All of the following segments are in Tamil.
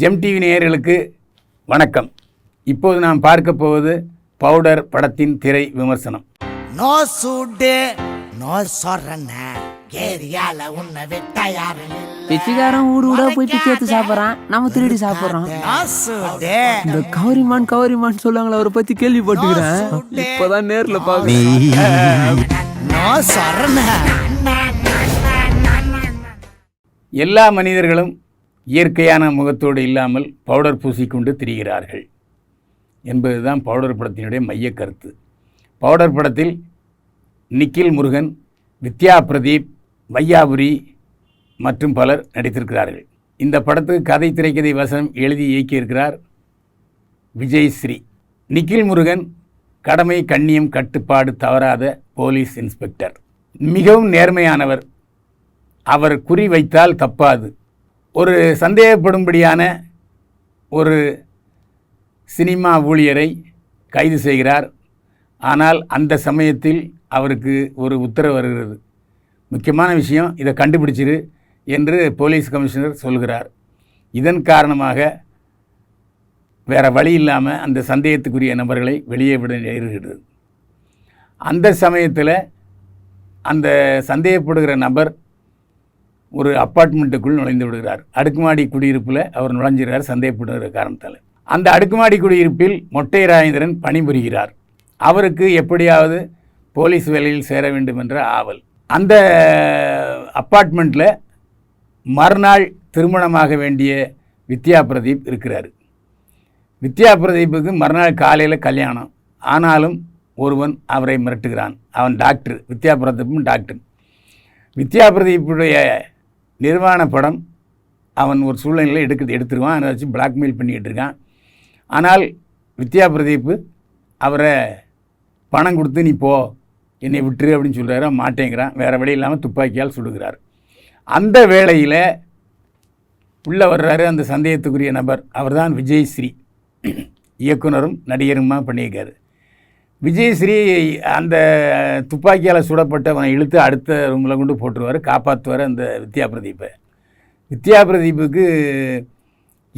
ஜெம் டிவி நேயர்களுக்கு வணக்கம். இப்போது நாம் பார்க்க போவது பவுடர் படத்தின் திரை விமர்சனம். நோ சூடு நோ சொரண. ஏரியால உன்னை விட்ட யாரும். பிச்சைக்காரன் ஊடு ஊடா போய் பிச்சை எடுத்து சாப்பிட்றான். நம்ம திருடி சாப்பிட்றோம். நோ சூடு. இந்த கௌரிமான் கௌரிமான் சொல்லுவாங்களே அவரை பத்தி கேள்விப்பட்டுக்கிறேன் இப்பதான் நேர்ல பாக்குறேன் நோ சொரண. எல்லா மனிதர்களும் இயற்கையான முகத்தோடு இல்லாமல் பவுடர் பூசிக்கொண்டு திரிகிறார்கள் என்பதுதான் பவுடர் படத்தினுடைய மைய கருத்து. பவுடர் படத்தில் நிக்கில் முருகன் வித்யா பிரதீப் வையாபுரி மற்றும் பலர் நடித்திருக்கிறார்கள். இந்த படத்துக்கு கதை திரைக்கதை வசனம் எழுதி இயக்கியிருக்கிறார் விஜய் ஸ்ரீ. நிக்கில் முருகன் கடமை கண்ணியம் கட்டுப்பாடு தவறாத போலீஸ் இன்ஸ்பெக்டர். மிகவும் நேர்மையானவர். அவர் குறி வைத்தால் தப்பாது. ஒரு சந்தேகப்படும்படியான ஒரு சினிமா ஊழியரை கைது செய்கிறார். ஆனால் அந்த சமயத்தில் அவருக்கு ஒரு உத்தரவு வருகிறது. முக்கியமான விஷயம் இதை கண்டுபிடிச்சிரு என்று போலீஸ் கமிஷனர் சொல்கிறார். இதன் காரணமாக வேறு வழி இல்லாமல் அந்த சந்தேகத்துக்குரிய நபர்களை வெளியே விட நேரிடுகிறது. அந்த சமயத்தில் அந்த சந்தேகப்படுகிற நபர் ஒரு அப்பார்ட்மெண்ட்டுக்குள் நுழைந்து விடுகிறார். அடுக்குமாடி குடியிருப்பில் அவர் நுழைஞ்சிருக்கார் சந்தேகப்படுகிற காரணத்தால். அந்த அடுக்குமாடி குடியிருப்பில் மொட்டை ராஜேந்திரன் பணிபுரிகிறார். அவருக்கு எப்படியாவது போலீஸ் வேலையில் சேர வேண்டும் என்ற ஆவல். அந்த அப்பார்ட்மெண்ட்டில் மறுநாள் திருமணமாக வேண்டிய வித்யா பிரதீப் இருக்கிறார். வித்யா பிரதீப்புக்கு மறுநாள் காலையில் கல்யாணம். ஆனாலும் ஒருவன் அவரை மிரட்டுகிறான். அவன் டாக்டர். வித்யா பிரதீப்பும் டாக்டர். வித்யா பிரதீப்புடைய நிர்வாண படம் அவன் ஒரு சூழ்நிலையில் எடுக்க எடுத்துருவான். அதை வச்சு பிளாக்மெயில் பண்ணிகிட்டு இருக்கான். ஆனால் வித்யா பிரதீப் அவரை பணம் கொடுத்து நீ போ என்னை விட்டுரு அப்படின்னு சொல்கிறாரு மாட்டேங்கிறான். வேறு வழி இல்லாமல் துப்பாக்கியால் சுடுகிறார். அந்த வேளையில் உள்ளே வர்றாரு அந்த சந்தேகத்துக்குரிய நபர். அவர்தான் விஜய் ஸ்ரீ. இயக்குனரும் நடிகருமா பண்ணியிருக்காரு. விஜயஸ்ரீ அந்த துப்பாக்கியால் சுடப்பட்டவனை இழுத்து அடுத்த ரூமில் கொண்டு போட்டுருவார் காப்பாற்றுவார் அந்த வித்யா பிரதீப்பை. வித்யா பிரதீப்புக்கு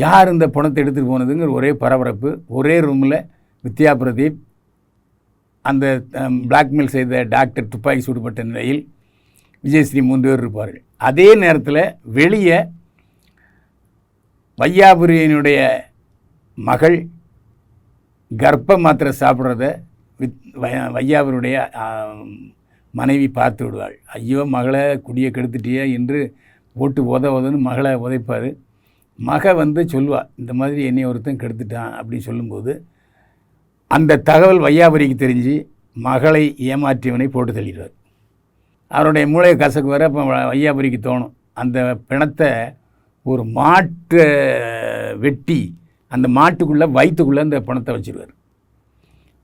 யார் இந்த பணத்தை எடுத்துகிட்டு போனதுங்கிற ஒரே பரபரப்பு. ஒரே ரூமில் வித்யா பிரதீப் அந்த பிளாக்மெயில் செய்த டாக்டர் துப்பாக்கி சுடுபட்ட நிலையில் விஜயஸ்ரீ மூன்று பேர் இருப்பார்கள். அதே நேரத்தில் வெளியே வையாபுரியனுடைய மகள் கர்ப்ப மாத்திரை சாப்பிட்றத வித் வை- மனைவி பார்த்து விடுவாள். ஐயோ மகளை குடியை கெடுத்துட்டியே என்று போட்டு உத உதன்னு மகளை உதைப்பார். மக வந்து சொல்லுவாள் இந்த மாதிரி என்னை ஒருத்தன் கெடுத்துட்டான் அப்படின்னு சொல்லும்போது அந்த தகவல் வையாபுரிக்கு தெரிஞ்சு மகளை ஏமாற்றியவனை போட்டு தள்ளிடுவார். அவருடைய மூளை கசக்கு வர அப்போ வையாபுரிக்கு தோணும். அந்த பிணத்தை ஒரு மாட்டை வெட்டி அந்த மாட்டுக்குள்ளே வயிற்றுக்குள்ளே அந்த பணத்தை வச்சுருவார்.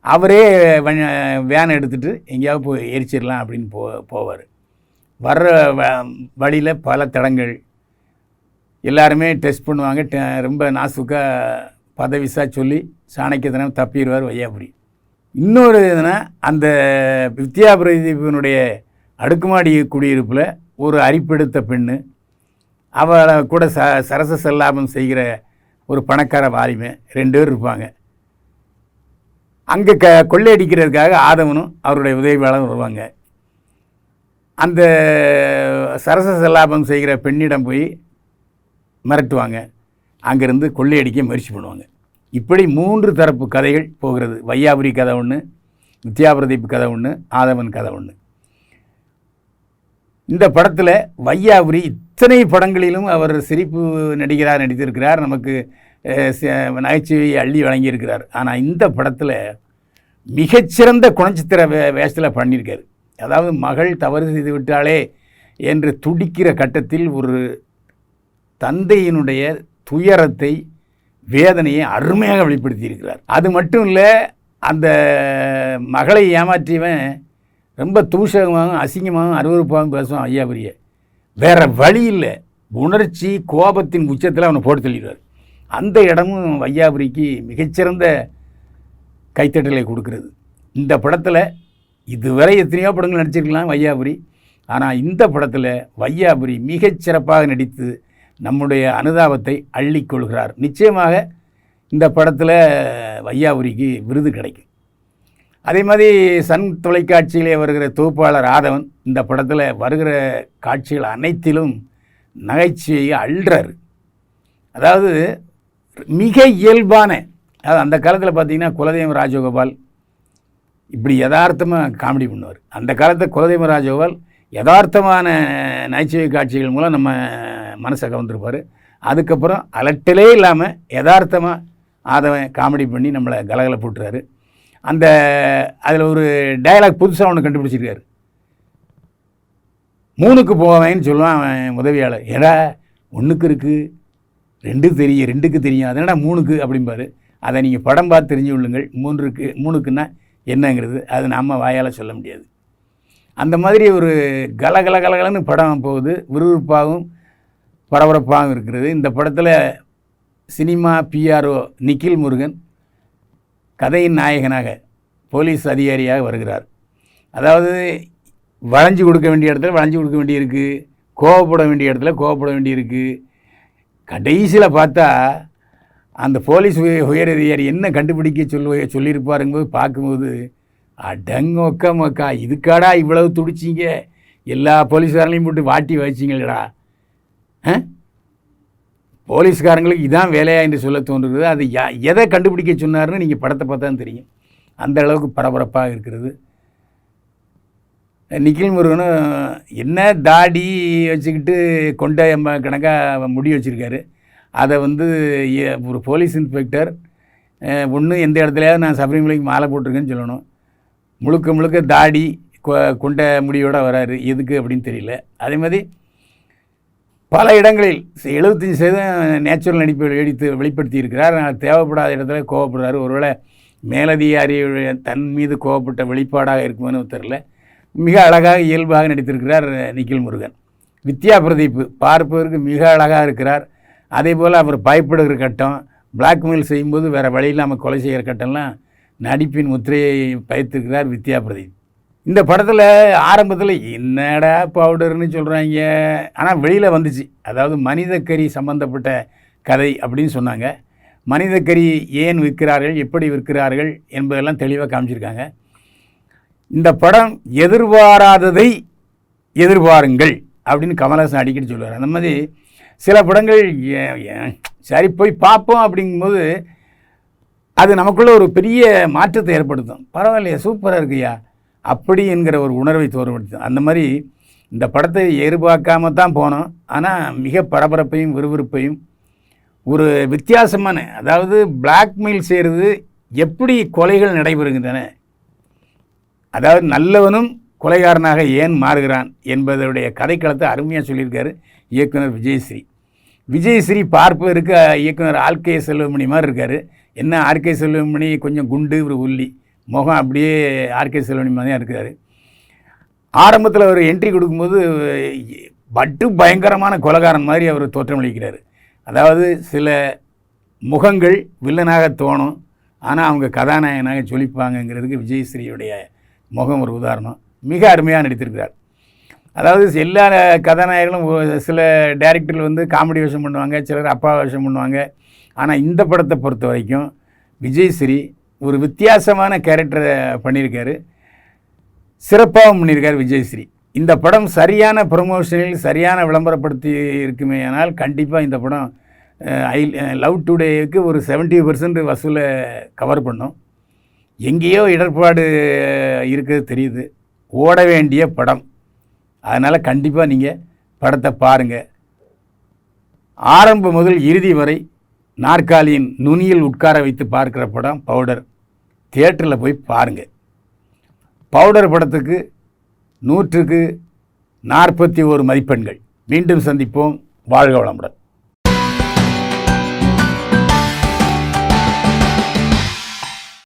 அவரே வேனை எடுத்துகிட்டு எங்கேயாவது போய் எரிச்சிடலாம் அப்படின்னு போ போவார். வர்ற வழியில் பல தடங்கள். எல்லாருமே டெஸ்ட் பண்ணுவாங்க. டெ- ரொம்ப நாசுக்காக பதவிசா சொல்லி சாணக்கியத்தனம் தப்பிடுவார் வையாபுரி. இன்னொரு இதுனா அந்த வித்யா பிரதீபனுடைய அடுக்குமாடி குடியிருப்பில் ஒரு அரிப்பெடுத்த பெண்ணு. அவளை கூட ச சரச செல்லாபம் செய்கிற ஒரு பணக்கார வாலிமை ரெண்டு பேர் இருப்பாங்க. அங்கே க கொள்ளையடிக்கிறதுக்காக ஆதவனும் அவருடைய உதவியாளரும் வருவாங்க. அந்த சரச செல்லாபம் செய்கிற பெண்ணிடம் போய் மிரட்டுவாங்க. அங்கேருந்து கொள்ளையடிக்க முயற்சி பண்ணுவாங்க. இப்படி மூன்று தரப்பு கதைகள் போகிறது. வையாபுரி கதை ஒன்று வித்யாபிரதீப் கதை ஒன்று ஆதவன் கதை ஒன்று இந்த படத்தில் வையாபுரி இத்தனை படங்களிலும் அவர் சிரிப்பு நடிகராக நடித்திருக்கிறார். நமக்கு நகைச்சுவையை அள்ளி வழங்கியிருக்கிறார். ஆனால் இந்த படத்தில் மிகச்சிறந்த குணச்சித்திர வே வேஷத்தில் பண்ணியிருக்காரு. அதாவது மகள் தவறு செய்து விட்டாலே என்று துடிக்கிற கட்டத்தில் ஒரு தந்தையினுடைய துயரத்தை வேதனையை அருமையாக வெளிப்படுத்தியிருக்கிறார். அது மட்டும் இல்லை அந்த மகளை ஏமாற்றியவன் ரொம்ப தூஷகமாகவும் அசிங்கமாகவும் அருவருப்பாகவும் பேசுவான் ஐயா புரிய வேறு வழி இல்லை. உணர்ச்சி கோபத்தின் உச்சத்தில் அவனை போட்டு தள்ளிடுவார். அந்த இடமும் வையாபுரிக்கு மிகச்சிறந்த கைத்தட்டலை கொடுக்கிறது. இந்த படத்தில் இதுவரை எத்தனையோ படங்கள் நடிச்சிருக்கலாம் வையாபுரி. ஆனால் இந்த படத்தில் வையாபுரி மிகச்சிறப்பாக நடித்து நம்முடைய அனுதாபத்தை அள்ளிக்கொள்கிறார் நிச்சயமாக இந்த படத்தில் வையாபுரிக்கு விருது கிடைக்கும். அதே மாதிரி சன் தொலைக்காட்சியிலே வருகிற தொகுப்பாளர் ஆதவன் இந்த படத்தில் வருகிற காட்சிகள் அனைத்திலும் நகைச்சுவையை அள்ளுறாரு. அதாவது மிக இயல்பான அதாவது அந்த காலத்தில் பார்த்தீங்கன்னா குலதெய்வம் ராஜகோபால் இப்படி யதார்த்தமாக காமெடி பண்ணுவார். அந்த காலத்தில் குலதெய்வம் ராஜகோபால் யதார்த்தமான நகைச்சுவை காட்சிகள் மூலம் நம்ம மனசை கவர்ந்துருப்பார். அதுக்கப்புறம் அலட்டலே இல்லாமல் யதார்த்தமாக அதை காமெடி பண்ணி நம்மளை கலகல போட்டுறாரு அந்த அதில் ஒரு டயலாக் புதுசாக ஒன்று கண்டுபிடிச்சிருக்காரு. மூணுக்கு போவேன்னு சொல்லுவான் அவன் உதவியாளர். ஏடா ஒன்றுக்கு இருக்குது ரெண்டு தெரியும் ரெண்டுக்கு தெரியும். அதனால் மூணுக்கு அப்படிம்பாரு. அதை நீங்கள் படம் பார்த்து தெரிஞ்சு கொள்ளுங்கள். மூன்றுக்கு மூணுக்குன்னா என்னங்கிறது அது நம்ம வாயால் சொல்ல முடியாது. அந்த மாதிரி ஒரு கலகல கலகலன்னு படம் போகுது. விறுவிறுப்பாகவும் பரபரப்பாகவும் இருக்கிறது. இந்த படத்தில் சினிமா பிஆர்ஓ நிக்கில் முருகன் கதையின் நாயகனாக போலீஸ் அதிகாரியாக வருகிறார். அதாவது வளைஞ்சு கொடுக்க வேண்டிய இடத்துல வளைஞ்சு கொடுக்க வேண்டியிருக்கு. கோவப்பட வேண்டிய இடத்துல கோவப்பட வேண்டியிருக்கு. கடைசியில் பார்த்தா அந்த போலீஸ் உய- உயர் அதிகாரி என்ன கண்டுபிடிக்க சொல்லுவ சொல்லியிருப்பாருங்கும்போது பார்க்கும்போது அடங்கொக்க மக்கா இதுக்காடா இவ்வளவு துடிச்சிங்க? எல்லா போலீஸ்காரங்களையும் போட்டு வாட்டி வச்சிங்களடா. ஆ? போலீஸ்காரங்களுக்கு இதான் வேலையா என்று சொல்ல தோன்றுகிறது. அது யா- எதை கண்டுபிடிக்க சொன்னாருன்னு நீங்கள் படத்தை பார்த்தா தெரியும். அந்த அளவுக்கு பரபரப்பாக இருக்கிறது. நிக்கில் முருகனும் என்ன தாடி வச்சுக்கிட்டு கொண்ட எம்ம கணக்காக முடி வச்சுருக்காரு. அதை வந்து ஒரு போலீஸ் இன்ஸ்பெக்டர் ஒன்று எந்த இடத்துலையாவது நான் சபரிமலைக்கு மாலை போட்டிருக்கேன்னு சொல்லணும். முழுக்க முழுக்க தாடி கொ- கொண்ட முடியோட வராரு. எதுக்கு அப்படின்னு தெரியல. அதே மாதிரி பல இடங்களில் எழுபத்தஞ்சி சதவீதம் நேச்சுரல் நடிப்பை வெடித்து வெளிப்படுத்தி இருக்கிறார் ஆனால் தேவைப்படாத இடத்துல கோவப்படுறாரு. ஒருவேளை மேலதிகாரி தன் மீது கோவப்பட்ட வெளிப்பாடாக இருக்குமோன்னு தெரில மிக அழகாக இயல்பாக நடித்திருக்கிறார் நிக்கில் முருகன். வித்யா பிரதீப் பார்ப்பதற்கு மிக அழகாக இருக்கிறார். அதே போல் அவர் பயப்படுகிற கட்டம் பிளாக்மெயில் செய்யும்போது வேறு வழி இல்லாமல் கொலை செய்கிற கட்டம்லாம் நடிப்பின் முத்திரையை பயத்திருக்கிறார் வித்யா பிரதீப். இந்த படத்தில் ஆரம்பத்தில் என்னடா பவுடர்னு சொல்கிறாங்க ஆனால் வெளியில் வந்துச்சு. அதாவது மனிதக்கறி சம்பந்தப்பட்ட கதை அப்படின்னு சொன்னாங்க. மனிதக்கறி ஏன் விற்கிறார்கள் எப்படி விற்கிறார்கள் என்பதெல்லாம் தெளிவாக காமிச்சிருக்காங்க. இந்த படம் எதிர்பாராததை எதிர்பாருங்கள் அப்படின்னு கமலஹாசன் அடிக்கடி சொல்லுவார். அந்த மாதிரி சில படங்கள் ஏ- சரி போய் பார்ப்போம் அப்படிங்கும்போது அது நமக்குள்ளே ஒரு பெரிய மாற்றத்தை ஏற்படுத்தும். பரவாயில்லையா சூப்பராக இருக்குயா? அப்படி என்கிற ஒரு உணர்வை தோற்கடித்தும் அந்த மாதிரி இந்த படத்தை எதிர்பார்க்காம தான் போனோம். ஆனால் மிக பரபரப்பையும் விறுவிறுப்பையும் ஒரு வித்தியாசமான அதாவது பிளாக்மெயில் செய்கிறது எப்படி கொலைகள் நடைபெறுகின்றன அதாவது நல்லவனும் கொலைகாரனாக ஏன் மாறுகிறான் என்பதனுடைய கதைக்களத்தை அருமையாக சொல்லியிருக்காரு இயக்குனர் விஜயஸ்ரீ. விஜயஸ்ரீ பார்ப்பதற்கு இயக்குனர் ஆர்கே செல்வமணி மாதிரி இருக்கார். என்ன ஆர்கே செல்வமணி கொஞ்சம் குண்டு ஒரு உள்ளி முகம் அப்படியே ஆர்கே செல்வமணி மாதிரி தான் இருக்கார். ஆரம்பத்தில் அவர் என்ட்ரி கொடுக்கும்போது பட்டு பயங்கரமான கொலகாரன் மாதிரி அவர் தோற்றமளிக்கிறார் அதாவது சில முகங்கள் வில்லனாக தோணும். ஆனால் அவங்க கதாநாயகனாக ஜொலிப்பாங்கங்கிறதுக்கு விஜயஸ்ரீயுடைய முகம் ஒரு உதாரணம். மிக அருமையாக நடித்திருக்கிறார். அதாவது எல்லா கதாநாயகர்களும் சில டேரக்டர்கள் வந்து காமெடி வேஷம் பண்ணுவாங்க சிலர் அப்பா வேஷம் பண்ணுவாங்க. ஆனால் இந்த படத்தை பொறுத்த வரைக்கும் விஜயஸ்ரீ ஒரு வித்தியாசமான கேரக்டரை பண்ணியிருக்காரு. சிறப்பாகவும் பண்ணியிருக்கார் விஜயஸ்ரீ இந்த படம் சரியான ப்ரொமோஷனில் சரியான விளம்பரப்படுத்தி இருக்குமே ஆனால் கண்டிப்பாக இந்த படம் ஐ லவ் டுடேக்கு ஒரு 70% பர்சன்ட் வசூலை கவர் பண்ணும். எங்கேயோ இடர்பாடு இருக்கிறது தெரியுது. ஓட வேண்டிய படம். அதனால் கண்டிப்பாக நீங்கள் படத்தை பாருங்கள் ஆரம்பம் முதல் இறுதி வரை நாற்காலியின் நுனியில் உட்கார வைத்து பார்க்குற படம் பவுடர். தியேட்டரில் போய் பாருங்கள் பவுடர் படத்துக்கு நூற்றுக்கு நாற்பத்தி ஒரு மதிப்பெண்கள். மீண்டும் சந்திப்போம். வாழ்க வளமுடன்.